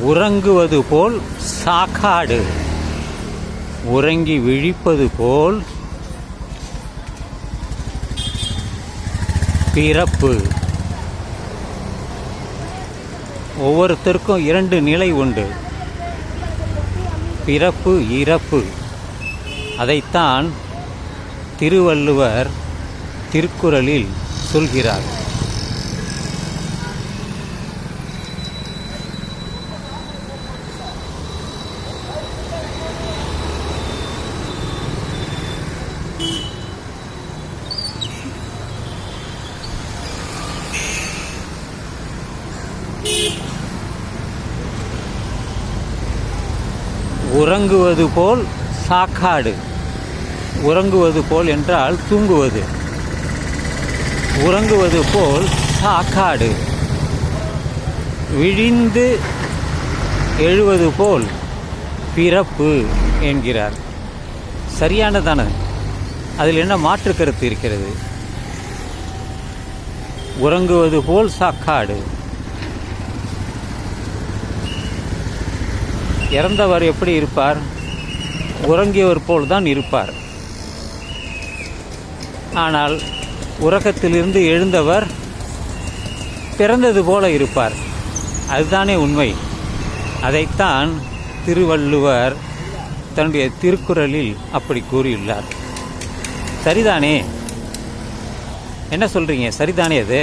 உறங்குவது போல் சாக்காடு. உறங்கி விழிப்பது போல் பிறப்பு. ஒவ்வொருத்தருக்கும் இரண்டு நிலை உண்டு. பிறப்பு இறப்பு. அதைத்தான் திருவள்ளுவர் திருக்குறளில் சொல்கிறார். உறங்குவது போல் சாக்காடு. உறங்குவது போல் என்றால் தூங்குவது. உறங்குவது போல் சாக்காடு. விழிந்து எழுவது போல் பிறப்பு என்கிறார். சரியானதான? அதில் என்ன மாற்று கருத்து இருக்கிறது? உறங்குவது போல் சாக்காடு. இறந்தவர் எப்படி இருப்பார்? உறங்கியவர் போல் தான் இருப்பார். ஆனால் உறக்கத்திலிருந்து எழுந்தவர் பிறந்தது போல இருப்பார். அதுதானே உண்மை. அதைத்தான் திருவள்ளுவர் தன்னுடைய திருக்குறளில் அப்படி கூறியுள்ளார். சரிதானே? என்ன சொல்கிறீங்க சரிதானே அது?